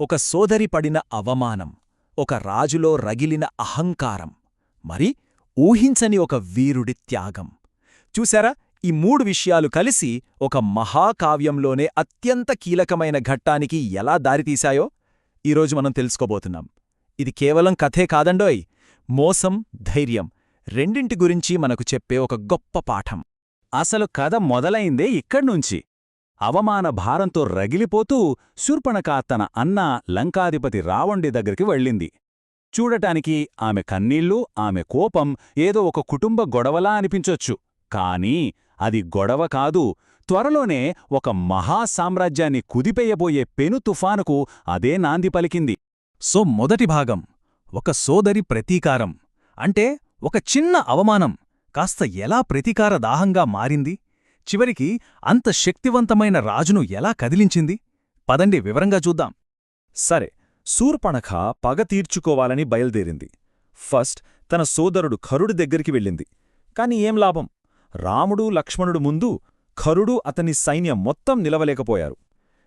ఒక సోదరి పడిన అవమానం ఒక రాజులో రగిలిన అహంకారం మరి ఊహించని ఒక వీరుడి త్యాగం. చూశారా? ఈ మూడు విషయాలు కలిసి ఒక మహాకావ్యంలోనే అత్యంత కీలకమైన ఘట్టానికి ఎలా దారితీశాయో ఈరోజు మనం తెలుసుకోబోతున్నాం. ఇది కేవలం కథే కాదండోయ్ మోసం ధైర్యం రెండింటి గురించి మనకు చెప్పే ఒక గొప్ప పాఠం. అసలు కథ మొదలైందే ఇక్కడ్నుంచి. అవమాన భారంతో రగిలిపోతూ శూర్పణక తన అన్న లంకాధిపతి రావణుడి దగ్గరికి వెళ్ళింది. చూడటానికి ఆమె కన్నీళ్ళు ఆమె కోపం ఏదో ఒక కుటుంబ గొడవలా అనిపించొచ్చు. కానీ అది గొడవ కాదు. త్వరలోనే ఒక మహాసామ్రాజ్యాన్ని కుదిపేయబోయే పెను తుఫానుకు అదే నాంది పలికింది. సో మొదటి భాగం ఒక సోదరి ప్రతీకారం. అంటే ఒక చిన్న అవమానం. కాస్త ఎలా ప్రతీకార దాహంగా మారింది? చివరికి అంత శక్తివంతమైన రాజును ఎలా కదిలించింది? పదండి వివరంగా చూద్దాం. సరే శూర్పణఖ పగ తీర్చుకోవాలని బయల్దేరింది. ఫస్ట్ తన సోదరుడు ఖరుడు దగ్గరికి వెళ్ళింది. కాని ఏం లాభం? రాముడు లక్ష్మణుడు ముందు ఖరుడు అతని సైన్యం మొత్తం నిలవలేకపోయారు.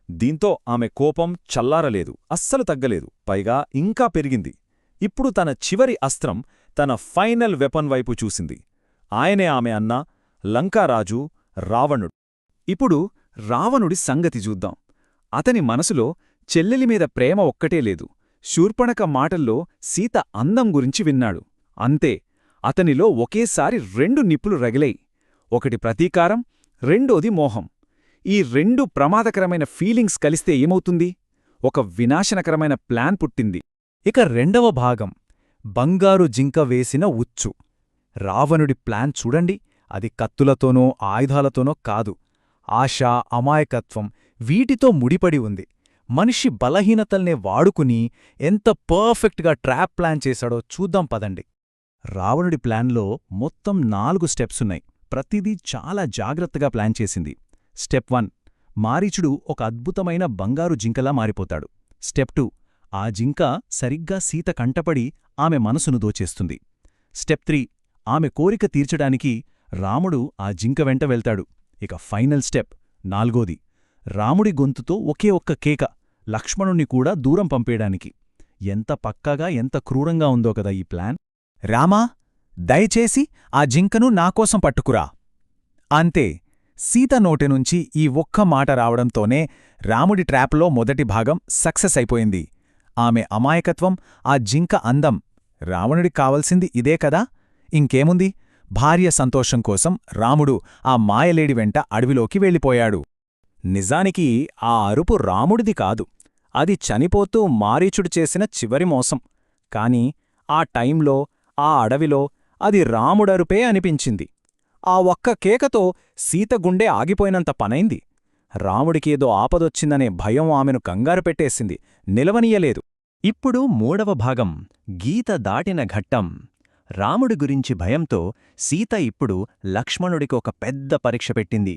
దీంతో ఆమె కోపం చల్లారలేదు అస్సలు తగ్గలేదు పైగా ఇంకా పెరిగింది. ఇప్పుడు తన చివరి అస్త్రం తన ఫైనల్ వెపన్ వైపు చూసింది. ఆయనే ఆమె అన్న లంకారాజు రావణుడు. ఇప్పుడు రావణుడి సంగతి చూద్దాం. అతని మనసులో చెల్లెలిమీద ప్రేమ ఒక్కటే లేదు. శూర్పణక మాటల్లో సీత అందం గురించి విన్నాడు. అంతే అతనిలో ఒకేసారి రెండు నిప్పులు రగిలాయి. ఒకటి ప్రతీకారం రెండోది మోహం. ఈ రెండు ప్రమాదకరమైన ఫీలింగ్స్ కలిస్తే ఏమవుతుంది? ఒక వినాశనకరమైన ప్లాన్ పుట్టింది. ఇక రెండవ భాగం బంగారు జింక వేసిన ఉచ్చు. రావణుడి ప్లాన్ చూడండి. అది కత్తులతోనో ఆయుధాలతోనో కాదు. ఆశ అమాయకత్వం వీటితో ముడిపడి ఉంది. మనిషి బలహీనతల్నే వాడుకుని ఎంత పర్ఫెక్ట్గా ట్రాప్ ప్లాన్ చేశాడో చూద్దాం పదండి. రావణుడి ప్లాన్లో మొత్తం నాలుగు స్టెప్సున్నాయి ప్రతిదీ చాలా జాగ్రత్తగా ప్లాన్ చేసింది. స్టెప్ వన్ మారీచుడు ఒక అద్భుతమైన బంగారు జింకలా మారిపోతాడు. స్టెప్ టూ ఆ జింక సరిగ్గా సీత కంటపడి ఆమె మనసును దోచేస్తుంది. స్టెప్ త్రీ ఆమె కోరిక తీర్చడానికి రాముడు ఆ జింక వెంట వెళ్తాడు. ఇక ఫైనల్ స్టెప్ నాల్గోది. రాముడి గొంతుతో ఒకే ఒక్క కేక లక్ష్మణుణ్ణి కూడా దూరం పంపేయడానికి. ఎంత పక్కాగా ఎంత క్రూరంగా ఉందో కదా ఈ ప్లాన్. రామా దయచేసి ఆ జింకను నాకోసం పట్టుకురా. అంతే సీత నోటినుంచి ఈ ఒక్క మాట రావడంతోనే రాముడి ట్రాప్లో మొదటి భాగం సక్సెస్ అయిపోయింది. ఆమె అమాయకత్వం ఆ జింక అందం. రావణుడికి కావలసింది ఇదే కదా? ఇంకేముంది? భార్య సంతోషం కోసం రాముడు ఆ మాయలేడి వెంట అడవిలోకి వెళ్ళిపోయాడు. నిజానికి ఆ అరుపు రాముడిది కాదు. అది చనిపోతూ మారీచుడు చేసిన చివరి మోసం. కాని ఆ టైంలో ఆ అడవిలో అది రాముడరుపే అనిపించింది. ఆ ఒక్క కేకతో సీత గుండె ఆగిపోయినంత పనైంది. రాముడికేదో ఆపదొచ్చిందనే భయం ఆమెను కంగారు పెట్టేసింది. నిలవనీయలేదు. ఇప్పుడు మూడవ భాగం గీత దాటిన ఘట్టం. రాముడి గురించి భయంతో సీత ఇప్పుడు లక్ష్మణుడికి ఒక పెద్ద పరీక్ష పెట్టింది.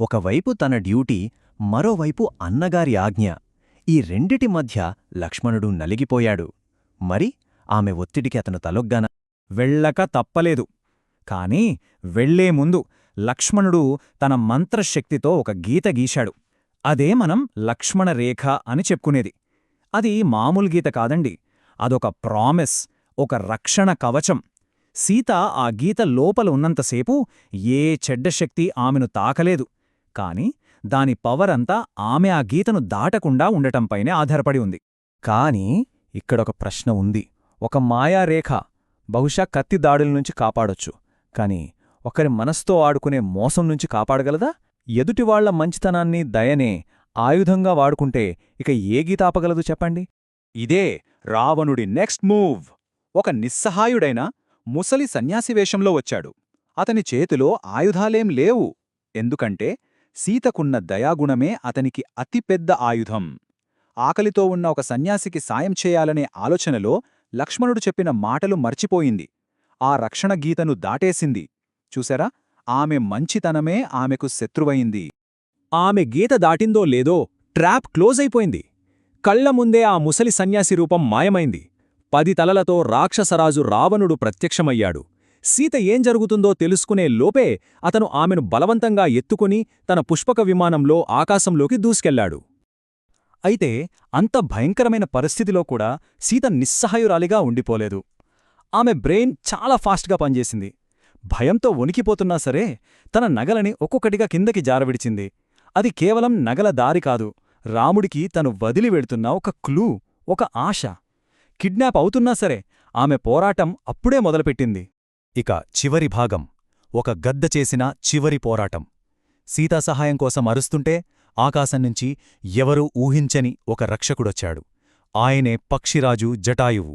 ఒకవైపు తన డ్యూటీ మరోవైపు అన్నగారి ఆజ్ఞ. ఈ రెండిటి మధ్య లక్ష్మణుడు నలిగిపోయాడు. మరి ఆమె ఒత్తిడికి అతను తలొగ్గాన వెళ్ళక తప్పలేదు. కాని వెళ్ళే ముందు లక్ష్మణుడు తన మంత్రశక్తితో ఒక గీత గీశాడు. అదే మనం లక్ష్మణరేఖ అని చెప్పుకునేది. అది మామూలు గీత కాదండి. అదొక ప్రామిస్. ఒక రక్షణ కవచం. సీత ఆ గీత లోపల ఉన్నంతసేపు ఏ చెడ్డశక్తి ఆమెను తాకలేదు. కాని దాని పవరంతా ఆమె ఆ గీతను దాటకుండా ఉండటంపైనే ఆధారపడి ఉంది. కాని ఇక్కడొక ప్రశ్న ఉంది. ఒక మాయారేఖ బహుశా కత్తి దాడుల నుంచి కాపాడొచ్చు. కాని ఒకరి మనస్తో ఆడుకునే మోసం నుంచి కాపాడగలదా? ఎదుటివాళ్ళ మంచితనాన్ని దయనే ఆయుధంగా వాడుకుంటే ఇక ఏ గీతాపగలదు చెప్పండి? ఇదే రావణుడి నెక్స్ట్ మూవ్! ఒక నిస్సహాయుడైన ముసలి సన్యాసివేషంలో వచ్చాడు. అతని చేతిలో ఆయుధాలేం లేవు. ఎందుకంటే సీతకున్న దయాగుణమే అతనికి అతిపెద్ద ఆయుధం. ఆకలితో ఉన్న ఒక సన్యాసికి సాయం చేయాలనే ఆలోచనలో లక్ష్మణుడు చెప్పిన మాటలు మర్చిపోయింది. ఆ రక్షణ గీతను దాటేసింది. చూసారా ఆమె మంచితనమే ఆమెకు శత్రువయింది ఆమె గీత దాటిందో లేదో ట్రాప్ క్లోజ్ అయిపోయింది. కళ్ళ ముందే ఆ ముసలి సన్యాసి రూపం మాయమైంది. పది తలలతో రాక్షసరాజు రావణుడు ప్రత్యక్షమయ్యాడు. సీత ఏం జరుగుతుందో తెలుసుకునే లోపే అతను ఆమెను బలవంతంగా ఎత్తుకుని తన పుష్పక విమానంలో ఆకాశంలోకి దూసుకెళ్ళాడు. అయితే అంత భయంకరమైన పరిస్థితిలో కూడా సీత నిస్సహాయురాలిగా ఉండిపోలేదు. ఆమె బ్రెయిన్ చాలా ఫాస్ట్గా పనిచేసింది. భయంతో వణికిపోతున్నా సరే తన నగలని ఒక్కొక్కటిగా కిందకి జారవిడిచింది. అది కేవలం నగల దారి కాదు రాముడికి తను వదిలి వెడుతున్న ఒక క్లూ ఒక ఆశ. కిడ్నాప్ అవుతున్నా సరే ఆమె పోరాటం అప్పుడే మొదలుపెట్టింది. ఇక చివరి భాగం ఒక గద్ద చేసిన చివరి పోరాటం. సీతా సహాయం కోసం అరుస్తుంటే ఆకాశం నుంచి ఎవరూ ఊహించని ఒక రక్షకుడొచ్చాడు. ఆయనే పక్షిరాజు జటాయువు.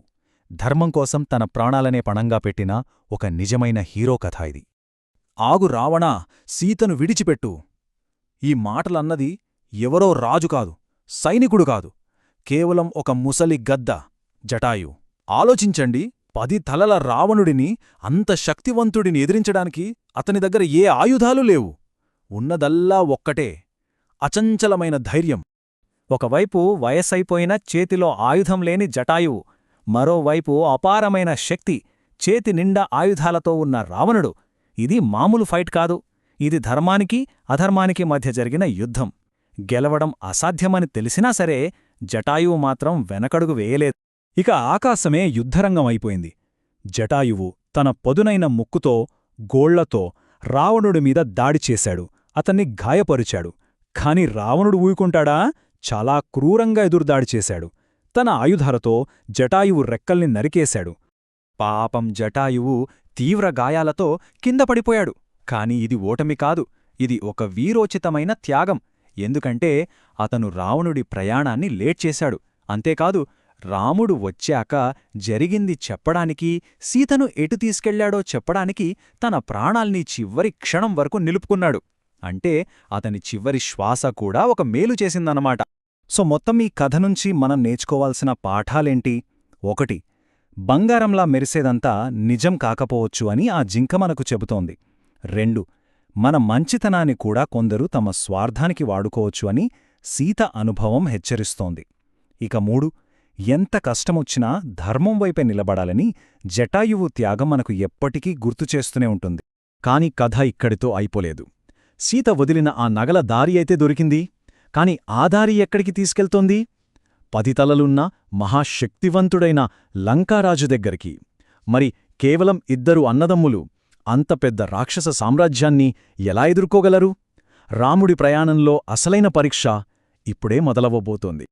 ధర్మం కోసం తన ప్రాణాలనే పణంగా పెట్టిన ఒక నిజమైన హీరో కథ ఇది. ఆగు రావణా సీతను విడిచిపెట్టు. ఈ మాటలన్నది ఎవరో రాజు కాదు సైనికుడు కాదు. కేవలం ఒక ముసలి గద్ద. జటాయు ఆలోచించండి. పది తలల రావణుడిని అంత శక్తివంతుడిని ఎదిరించడానికి అతని దగ్గర ఏ ఆయుధాలు లేవు. ఉన్నదల్లా ఒక్కటే అచంచలమైన ధైర్యం. ఒకవైపు వయసైపోయిన చేతిలో ఆయుధం లేని జటాయువు మరోవైపు అపారమైన శక్తి చేతి నిండా ఆయుధాలతో ఉన్న రావణుడు. ఇది మామూలు ఫైట్ కాదు. ఇది ధర్మానికి అధర్మానికి మధ్య జరిగిన యుద్ధం. గెలవడం అసాధ్యమని తెలిసినా సరే జటాయువు మాత్రం వెనకడుగు వేయలేదు. ఇక ఆకాశమే యుద్ధరంగం అయిపోయింది. జటాయువు తన పదునైన ముక్కుతో గోళ్ళతో రావణుడి మీద దాడి చేశాడు. అతన్ని గాయపరిచాడు. కాని రావణుడు ఊయుకుంటాడా చాలా క్రూరంగా ఎదురుదాడి చేశాడు. తన ఆయుధాలతో జటాయువు రెక్కల్ని నరికేశాడు. పాపం జటాయువు తీవ్ర గాయాలతో కింద పడిపోయాడు. కాని ఇది ఓటమి కాదు. ఇది ఒక వీరోచితమైన త్యాగం. ఎందుకంటే అతను రావణుడి ప్రయాణాన్ని లేట్ చేశాడు. అంతేకాదు రాముడు వచ్చాక జరిగింది చెప్పడానికి సీతను ఎటు తీసుకెళ్ళాడో చెప్పడానికి తన ప్రాణాల్ని చివరి క్షణం వరకు నిలుపుకున్నాడు. అంటే అతని చివరి శ్వాస కూడా ఒక మేలు చేసిందన్నమాట. సో మొత్తం ఈ కథ నుంచి మనం నేర్చుకోవాల్సిన పాఠాలేంటి? ఒకటి బంగారంలా మెరిసేదంతా నిజం కాకపోవచ్చు అని ఆ జింక మనకు చెబుతోంది. రెండు మన మంచితనాన్ని కూడా కొందరు తమ స్వార్థానికి వాడుకోవచ్చు అని సీత అనుభవం హెచ్చరిస్తోంది. ఇక మూడు ఎంత కష్టమొచ్చినా ధర్మం వైపే నిలబడాలని జటాయువు త్యాగం మనకు ఎప్పటికీ గుర్తుచేస్తూనే ఉంటుంది. కాని కథ ఇక్కడితో అయిపోలేదు. సీత వదిలిన ఆ నగల దారి అయితే దొరికింది. కాని ఆ దారి ఎక్కడికి తీసుకెళ్తోంది? పదితలలున్న మహాశక్తివంతుడైన లంకారాజు దగ్గరికి. మరి కేవలం ఇద్దరు అన్నదమ్ములు అంత పెద్ద రాక్షస సామ్రాజ్యాన్ని ఎలా ఎదుర్కోగలరు? రాముడి ప్రయాణంలో అసలైన పరీక్ష ఇప్పుడే మొదలవబోతోంది